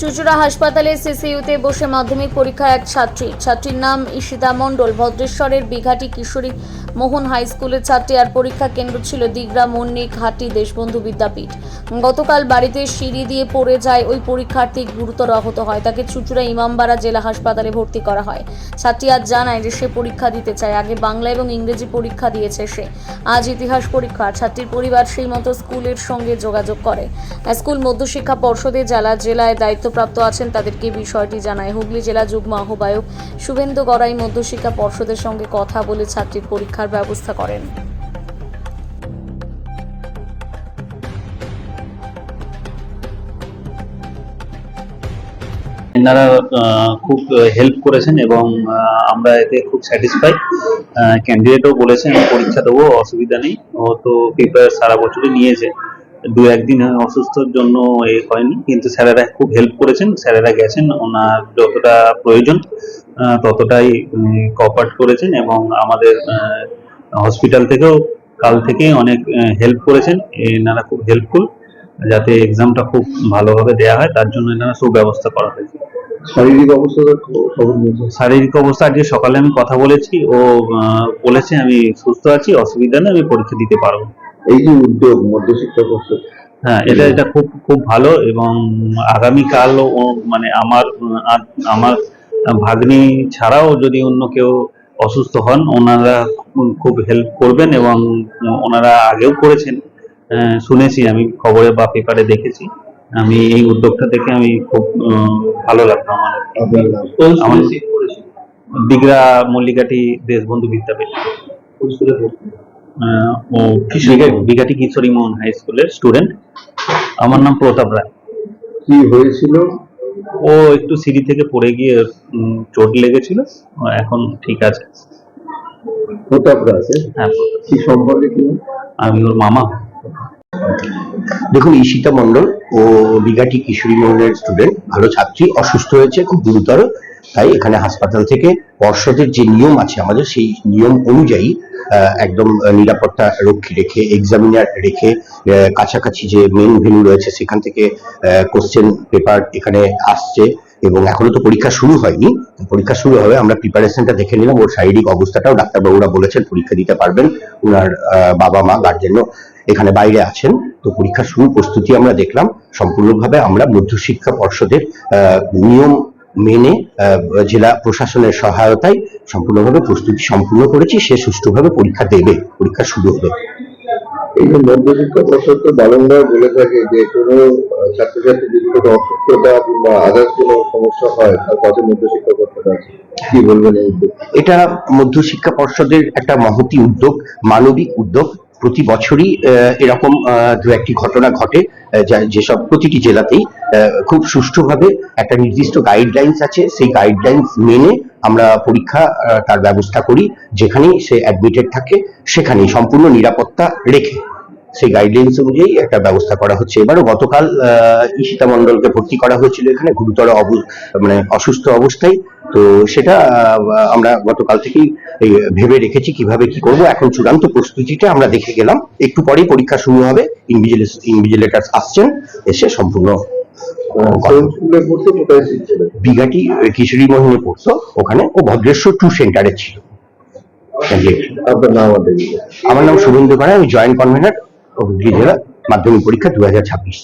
চুচুড়া হাসপাতালে সিসিইউতে বসে মাধ্যমিক পরীক্ষা এক ছাত্রী। ছাত্রীর নাম ঈশিতা মণ্ডল। ভদ্রেশ্বরের বিঘাটি কিশোরী মোহন হাই স্কুলের ছাত্রী। আর পরীক্ষা কেন্দ্র ছিল দিগরা মন্নিক হাটি দেশবন্ধু বিদ্যাপীঠ। গতকাল বাড়িতে সিঁড়ি দিয়ে পড়ে যায় ওই পরীক্ষার্থী, গুরুতর আহত হয়। তাকে চুচুড়া ইমামবাড়া জেলা হাসপাতালে ভর্তি করা হয়। ছাত্রী আজ জানায় যে সে পরীক্ষা দিতে চায়। আগে বাংলা এবং ইংরেজি পরীক্ষা দিয়েছে সে। আজ ইতিহাস পরীক্ষা। ছাত্রীর পরিবার সেই মতো স্কুলের সঙ্গে যোগাযোগ করে। স্কুল মধ্যশিক্ষা পর্ষদে জেলা জেলায় দায়িত্বপ্রাপ্ত আছেন তাদেরকে বিষয়টি জানায় হুগলি জেলা যুগ্ম আহ্বায়ক শুভেন্দু গড়াই মধ্যশিক্ষা পর্ষদের সঙ্গে কথা বলে ছাত্রীর পরীক্ষার ব্যবস্থা করেন। এনারা খুব হেল্প করেছেন এবং আমরা এতে খুব স্যাটিসফাই ক্যান্ডিডেটও বলেছেন, পরীক্ষা দেবো, অসুবিধা নেই। ও তো পেপার সারা বছরই নিয়েছে। দু একদিন অসুস্থর জন্য এ হয়নি কিন্তু স্যারেরা খুব হেল্প করেছেন স্যারেরা গেছেন ওনার যতটা প্রয়োজন ততটাই কপার্ট করেছেন এবং আমাদের হসপিটাল থেকেও কাল থেকে অনেক হেল্প করেছেন এনারা খুব হেল্পফুল যাতে এক্সামটা খুব ভালোভাবে দেওয়া হয় তার জন্য এনারা সুব্যবস্থা করা হয়েছে। শারীরিক নিয়েছে শারীরিক অবস্থা আজকে সকালে আমি কথা বলেছি ও বলেছে আমি সুস্থ আছি অসুবিধা নেই আমি পরীক্ষা দিতে পারব। এই যে উদ্যোগ মধ্যশিক্ষা পর্ষদ হ্যাঁ এটা এটা খুব খুব ভালো এবং আগামীকাল ও মানে আমার আমার ভাগ্নি ছাড়াও যদি অন্য কেউ অসুস্থ হন ওনারা খুব- হেল্প করবেন এবং ওনারা আগেও করেছেন। শুনেছি আমি খবরে বা পেপারে দেখেছি। আমি এই উদ্যোগটা দেখে আমি খুব ভালো লাগল আমার। আমার দিগরা মল্লিকাটি দেশবন্ধু বিদ্যাপীঠ। ও বিঘাটি কিশোরী মোহন হাই স্কুলের স্টুডেন্ট আমার নাম প্রতাপ রায়। কি হয়েছিল? ও একটু সিঁড়ি থেকে পড়ে গিয়ে চোট লেগেছিল। এখন ঠিক আছে। প্রতাপ রাজে হ্যাঁ। কি সম্পর্কে কি? আমি ওর মামা। দেখুন ঈশিতা মণ্ডল ও বিঘাটি কিশোরী মন্ডলের স্টুডেন্ট ভালো ছাত্রী অসুস্থ হয়েছে খুব গুরুতর। তাই এখানে হাসপাতাল থেকে পর্ষদের যে নিয়ম আছে আমাদের সেই নিয়ম অনুযায়ী একদম নিরাপত্তা রক্ষী রেখে এক্সামিনার রেখে কাছাকাছি যে মেন ভেন্যু রয়েছে, সেখান থেকে কোশ্চেন পেপার এখানে আসছে এবং এখনও তো পরীক্ষা শুরু হয়নি। পরীক্ষা শুরু হবে, আমরা প্রিপারেশনটা দেখে নিলাম। ওর শারীরিক অবস্থাটাও ডাক্তারবাবুরা বলেছেন, পরীক্ষা দিতে পারবেন। ওনার বাবা মা গার্জেনও এখানে বাইরে আছেন। তো পরীক্ষা শুরু প্রস্তুতি আমরা দেখলাম। সম্পূর্ণভাবে আমরা মধ্যশিক্ষা পর্ষদের নিয়ম মেনে জেলা প্রশাসনের সহায়তায় সম্পূর্ণভাবে প্রস্তুতি সম্পূর্ণ করেছি সে সুষ্ঠুভাবে পরীক্ষা দেবে পরীক্ষা শুরু হবে এই যে মধ্যশিক্ষা পর্ষদ তো বারংবার বলে থাকে যে কোনো ছাত্রছাত্রী যদি কোনো অসুস্থতা কিংবা আদার্স কোনো সমস্যা হয় তার পাশে মধ্যশিক্ষা পর্ষদ আছে। কি বলবেন এই এটা মধ্যশিক্ষা পর্ষদের একটা মহতি উদ্যোগ মানবিক উদ্যোগ। প্রতি বছরই আহ, এরকম আহ, দু একটি ঘটনা ঘটে যা- যেসব প্রতিটি জেলাতেই খুব সুষ্ঠুভাবে একটা নির্দিষ্ট গাইডলাইন্স আছে। সেই গাইডলাইন্স মেনে আমরা পরীক্ষা তার ব্যবস্থা করি। যেখানেই সে অ্যাডমিটেড থাকে, সেখানেই সম্পূর্ণ নিরাপত্তা রেখে সেই গাইডলাইন্স অনুযায়ী একটা ব্যবস্থা করা হচ্ছে। এবারও গতকাল ঈশিতা মণ্ডলকে ভর্তি করা হয়েছিল এখানে, গুরুতর মানে অসুস্থ অবস্থায়। তো সেটা আমরা গতকাল থেকেই ভেবে রেখেছি কীভাবে কি করব। এখন চূড়ান্ত প্রস্তুতিটা আমরা দেখে গেলাম। একটু পরেই পরীক্ষা শুরু হবে। ইনভিজিলেটার্স আসছেন, এসে সম্পূর্ণ বিঘাটি কিশোরী মোহিনী পড়তো ওখানে ও ভদ্রেশ্বর টু সেন্টারে ছিল। আমার নাম শুভেন্দু পাড়া আমি জয়েন্ট কনভেনার হুগলি জেলা মাধ্যমিক পরীক্ষা দু হাজার ছাব্বিশ।